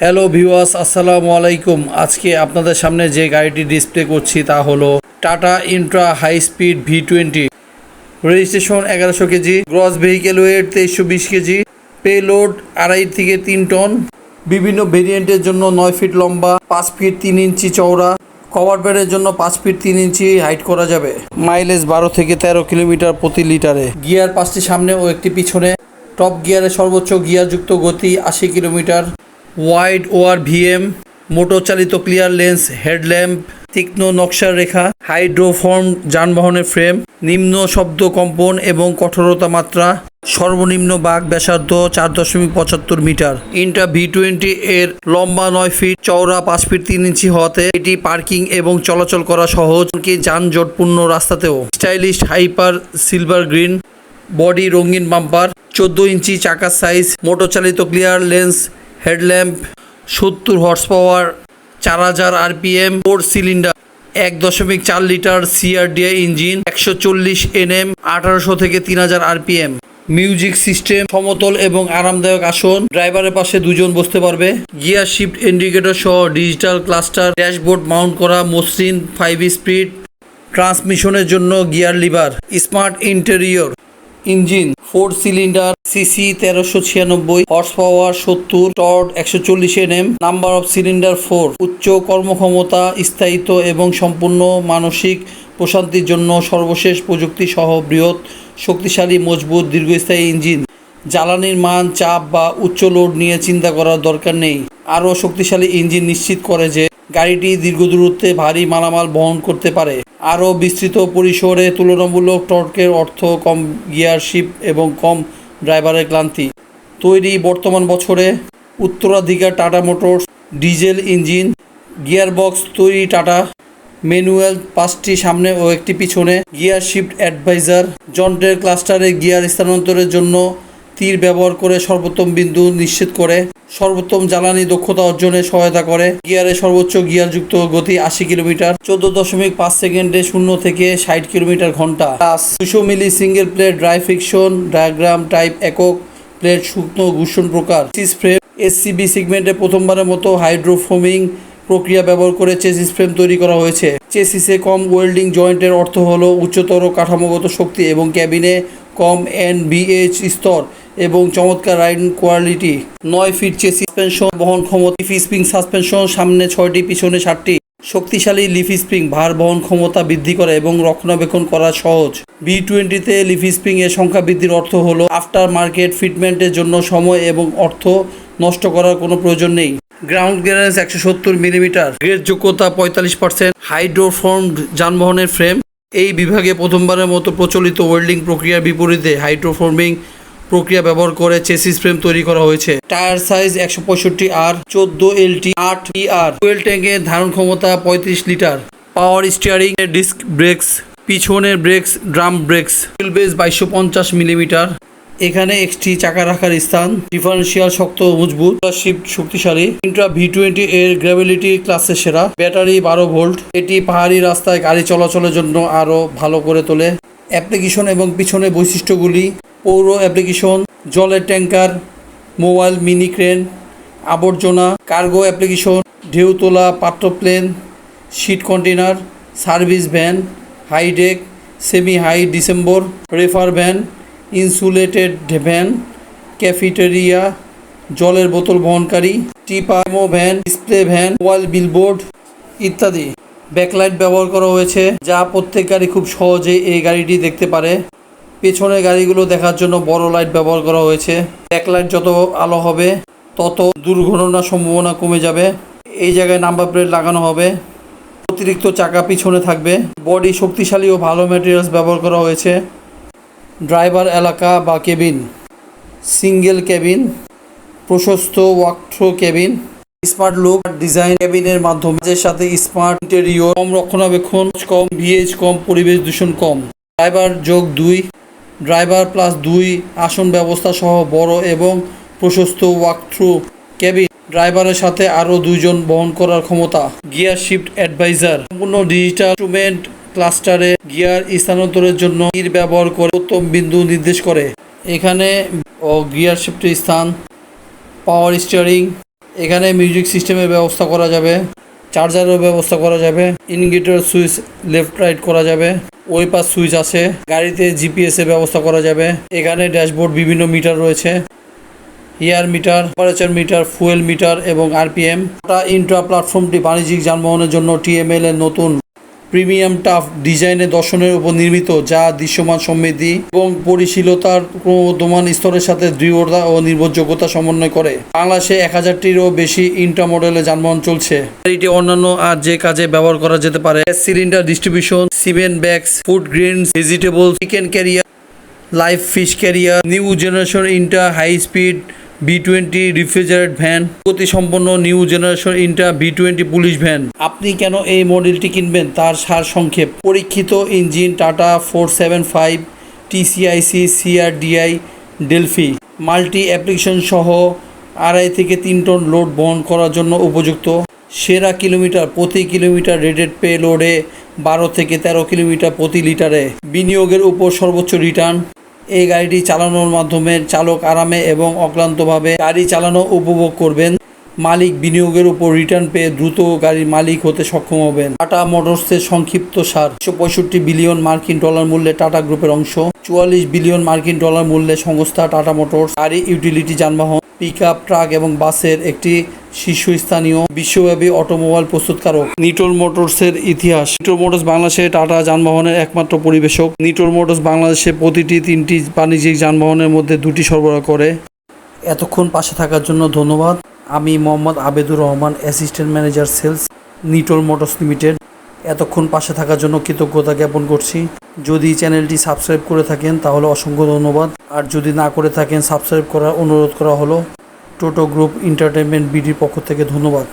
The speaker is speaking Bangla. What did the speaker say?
হ্যালো ভিউয়ার্স আসসালামু আলাইকুম। আজকে আপনাদের সামনে যে গাড়িটি ডিসপ্লে করছি তা হলো Tata intra high speed V twenty registration এগারোশো কেজি গ্রস ভেহিকেল ওয়েট তেইশশো বিশ কেজি পে লোড আড়াই থেকে তিন টন বিভিন্ন ভেরিয়েন্টের জন্য নয় ফিট লম্বা, পাঁচ ফিট তিন ইঞ্চি চওড়া। কভার বেডের জন্য পাঁচ ফিট তিন ইঞ্চি হাইট করা যাবে। মাইলেজ বারো থেকে তেরো কিলোমিটার প্রতি লিটারে। গিয়ার পাঁচটি সামনে ও একটি পিছনে। টপ গিয়ারে সর্বোচ্চ গিয়ারযুক্ত গতি আশি কিলোমিটার। ওয়াইড ওয়ার ভিএম মোটর চালিত ক্লিয়ার লেন্স, হেডল্যাম্প, তীক্ষ্ণ নকশার রেখা, হাইড্রোফর্ম যানবাহনের ফ্রেম, নিম্ন শব্দ কম্পন এবং কঠোরতা মাত্রা, সর্বনিম্ন বাঘ ব্যাসার্ধ চার দশমিক পঁচাত্তর মিটার। ইন্টা ভি টোয়েন্টি এর লম্বা নয় ফিট, চওড়া পাঁচ ফিট তিন ইঞ্চি হওয়াতে এটি পার্কিং এবং চলাচল করা সহজ কি যানজটপূর্ণ রাস্তাতেও। Stylish hyper silver green, body রঙিন বাম্পার, চোদ্দ ইঞ্চি চাকার সাইজ মোটর চালিত ক্লিয়ার লেন্স হেডল্যাম্প, সত্তর হর্স পাওয়ার চার হাজার আরপিএম ফোর সিলিন্ডার এক দশমিক চার লিটার সিআরডিআই ইঞ্জিন একশো চল্লিশ এনএম আঠারোশো থেকে তিন হাজার আরপিএম মিউজিক সিস্টেম সমতল এবং আরামদায়ক আসন। ড্রাইভারের পাশে দুজন বসতে পারবে। গিয়ার শিফট ইন্ডিকেটর সহ ডিজিটাল ক্লাস্টার ড্যাশবোর্ড মাউন্ট করা, মসৃণ ফাইভ স্পিড ট্রান্সমিশনের জন্য gear lever smart interior engine, four cylinder, CC তেরোশো ছিয়ানব্বই হর্স পাওয়ার সত্তর টর্ড একশো চল্লিশ N M number of cylinder four উচ্চ কর্মক্ষমতা, স্থায়িত্ব এবং সম্পূর্ণ মানসিক প্রশান্তির জন্য সর্বশেষ প্রযুক্তি সহ বৃহৎ, শক্তিশালী, মজবুত, দীর্ঘস্থায়ী ইঞ্জিন। জ্বালানির মান, চাপ বা উচ্চ লোড নিয়ে চিন্তা করার দরকার নেই। আরও শক্তিশালী ইঞ্জিন নিশ্চিত করে যে গাড়িটি দীর্ঘ দূরত্বে ভারী মালামাল বহন করতে পারে। আরও বিস্তৃত পরিসরে তুলনামূলক টর্কের অর্থ কম গিয়ারশিপ এবং কম ড্রাইভারের ক্লান্তি। তৈরি বর্তমান বছরে উত্তরাধিকার Tata Motors diesel engine, gearbox তৈরি টাটা, ম্যানুয়াল পাঁচটি সামনে ও একটি পিছনে, গিয়ার শিফট অ্যাডভাইজার, যন্ত্রের ক্লাস্টারে গিয়ার স্থানান্তরের জন্য তীর ব্যবহার করে সর্বোত্তম বিন্দু নিশ্চিত করে। সর্বোত্তম জ্বালানি দক্ষতা অর্জনে সহায়তা করে। গিয়ারে সর্বোচ্চ গিয়ারযুক্ত গতি আশি কিলোমিটার, চোদ্দ দশমিক পাঁচ সেকেন্ডে শূন্য থেকে ষাট কিলোমিটার ঘণ্টা। দুশো milli single plate dry friction diagram type একক প্লেট শুকনো ঘূর্ষণ প্রকার। চেসিস ফ্রেম, এসসিবি সেগমেন্টে প্রথমবারের মতো হাইড্রোফোমিং প্রক্রিয়া ব্যবহার করে চেসিস ফ্রেম তৈরি করা হয়েছে। চেসিসে কম ওয়েল্ডিং জয়েন্টের অর্থ হলো উচ্চতর কাঠামোগত শক্তি এবং ক্যাবিনে কম এন এনবিএইচ স্তর। এবং চমৎকার রাইড কোয়ালিটি। নয় ফিট চেসি সাসপেনশন বহন ক্ষমতা লিফি স্প্রিং সাসপেনশন সামনে ছয়টি, পিছনে ষাটটি শক্তিশালী লিফি স্প্রিং ভার বহন ক্ষমতা বৃদ্ধি করে এবং রক্ষণাবেক্ষণ করা সহজ। বি টোয়েন্টিতে লিফি স্প্রিং এর সংখ্যা বৃদ্ধির অর্থ হলো আফটার মার্কেট ফিটমেন্টের জন্য সময় এবং অর্থ নষ্ট করার কোনো প্রয়োজন নেই। গ্রাউন্ড গ্যারেজ একশো সত্তর মিলিমিটার। গ্রেড যোগ্যতা পঁয়তাল্লিশ পার্সেন্ট হাইড্রোফর্ম যানবাহনের ফ্রেম এই বিভাগে প্রথমবারের মতো প্রচলিত ওয়েল্ডিং প্রক্রিয়ার বিপরীতে হাইড্রোফর্মিং প্রক্রিয়া ব্যবহার করে চেসিস ফ্রেম তৈরি করা হয়েছে। টায়ার সাইজ একশো পঁয়ষট্টি আর চোদ্দ এলটি আট আর ফুয়েল ট্যাঙ্কের ধারণ ক্ষমতা পঁয়ত্রিশ litre. Power steering disc brakes, পিছনের brakes, drum brakes wheel base বাইশশো পঞ্চাশ মিলিমিটার। এখানে একটি চাকা রাখার স্থান। ডিফারেন্সিয়াল শক্ত মজবুত। শিফট শক্তিশালী। ইন্ট্রা ভি টোয়েন্টি এর গ্র্যাভিলিটি ক্লাসের সেরা। ব্যাটারি বারো ভোল্ট এটি পাহাড়ি রাস্তায় গাড়ি চলাচলের জন্য আরও ভালো করে তোলে। অ্যাপ্লিকেশন এবং পিছনের বৈশিষ্ট্যগুলি, পৌর অ্যাপ্লিকেশন, জলের ট্যাঙ্কার মোবাইল মিনি ক্রেন, আবর্জনা, কার্গো অ্যাপ্লিকেশন ঢেউ তোলা পাত্র plain sheet container service van, high deck semi high December, reefer van, insulated van, cafeteria, জলের বোতল বহনকারী টিপামো van, display van, mobile billboard ইত্যাদি। ব্যাকলাইট ব্যবহার করা হয়েছে, যা প্রত্যেক গাড়ি খুব সহজে এই গাড়িটি দেখতে পারে। পেছনের গাড়িগুলো দেখার জন্য বড় লাইট ব্যবহার করা হয়েছে। ব্যাকলাইট যত আলো হবে, তত দুর্ঘটনার সম্ভাবনা কমে যাবে। এই জায়গায় নাম্বার প্লেট লাগানো হবে। অতিরিক্ত চাকা পিছনে থাকবে। বডি শক্তিশালী ও ভালো ম্যাটেরিয়ালস ব্যবহার করা হয়েছে। ড্রাইভার এলাকা বা কেবিন সিঙ্গেল কেবিন প্রশস্ত walkthrough cabin smart look design কেবিনের মাধ্যমে এর সাথে স্মার্ট ইন্টেরিয়র, কম রক্ষণাবেক্ষণ, কম ভিএজ কম পরিবেশ দূষণ কম। ড্রাইভার যোগ দুই, ড্রাইভার প্লাস দুই, আসন ব্যবস্থা সহ বড় এবং প্রশস্ত ওয়াকথ্রু কেবিন ড্রাইভারের সাথে আরও দুইজন বহন করার ক্ষমতা। গিয়ার শিফট অ্যাডভাইজার সম্পূর্ণ ডিজিটাল ইনস্ট্রুমেন্ট ক্লাস্টারে গিয়ার স্থানান্তরের জন্য তীর ব্যবহার করে উত্তম বিন্দু নির্দেশ করে। এখানে ও গিয়ার শিফটের স্থান পাওয়ার স্টিয়ারিং এখানে মিউজিক সিস্টেমের ব্যবস্থা করা যাবে চার্জারের ব্যবস্থা করা যাবে ইনগেটার সুইচ লেফট রাইট করা যাবে ওই সুইচ আছে, গাড়িতে জিপিএস এর ব্যবস্থা করা যাবে, এখানে ড্যাশবোর্ড বিভিন্ন মিটার রয়েছে air meter temperature meter fuel meter এবং আরপিএম ইন্ট্রা প্ল্যাটফর্মটি বাণিজ্যিক যানবাহনের জন্য টিএমএল এর নতুন প্রিমিয়াম টাফ ডিজাইনের দর্শনের উপর নির্মিত, যা দৃশ্যমান সমৃদ্ধি এবং পরিশীলতার ক্রমবর্ধমান স্তরের সাথে দৃঢ়তা ও নির্ভরযোগ্যতা সমন্বয় করে। বাংলাদেশে এক হাজারটিরও বেশি ইন্ট্রা মডেলের যানবাহন চলছে। এটি অন্যান্য আর যে কাজে ব্যবহার করা যেতে পারে cylinder, distribution, cement bags, food grains vegetable chicken carrier life fish carrier, new generation inter, high speed B twenty refrigerate van গতি সম্পন্ন new generation inter B twenty police van আপনি কেন এই মডেলটি কিনবেন? তার সার সংক্ষেপ। পরীক্ষিত engine Tata four seven five TCIC CRDI Delphi multi application সহ আড়াই থেকে তিন টন লোড বহন করার জন্য উপযুক্ত। সেরা কিলোমিটার প্রতি কিলোমিটার রেডেড পে লোডে বারো থেকে তেরো কিলোমিটার প্রতি লিটারে। বিনিয়োগের উপর সর্বোচ্চ রিটার্ন এই গাড়িটি চালানোর মাধ্যমে চালক আরামে এবং অক্লান্তভাবে গাড়ি চালানো উপভোগ করবেন। মালিক বিনিয়োগের উপর রিটার্ন পেয়ে দ্রুত গাড়ির মালিক হতে সক্ষম হবেন। টাটা মোটরসের সংক্ষিপ্ত সার। একশো পঁয়ষট্টি বিলিয়ন মার্কিন ডলার মূল্যে টাটা গ্রুপের অংশ। চুয়াল্লিশ বিলিয়ন মার্কিন ডলার মূল্যে সংস্থা টাটা মোটরস গাড়ি ইউটিলিটি যানবাহন পিক আপ ট্রাক এবং বাসের একটি শীর্ষস্থানীয় বিশ্বব্যাপী অটোমোবাইল প্রস্তুতকারক নিটোল মোটরসের ইতিহাস। নিটোল মোটরস বাংলাদেশে টাটা যানবাহনের একমাত্র পরিবেশক। নিটোল মোটরস বাংলাদেশে প্রতিটি তিনটি বাণিজ্যিক যানবাহনের মধ্যে দুটি সরবরাহ করে। এতক্ষণ পাশে থাকার জন্য ধন্যবাদ। আমি Mohammad Abedur Rahman, assistant manager sales, Nitol motors limited. এতক্ষণ পাশে থাকার জন্য কৃতজ্ঞতা জ্ঞাপন করছি। যদি চ্যানেলটি সাবস্ক্রাইব করে থাকেন, তাহলে অসংখ্য ধন্যবাদ। আর যদি না করে থাকেন, সাবস্ক্রাইব করার অনুরোধ করা হলো। টোটো গ্রুপ এন্টারটেনমেন্ট বিডির পক্ষ থেকে ধন্যবাদ।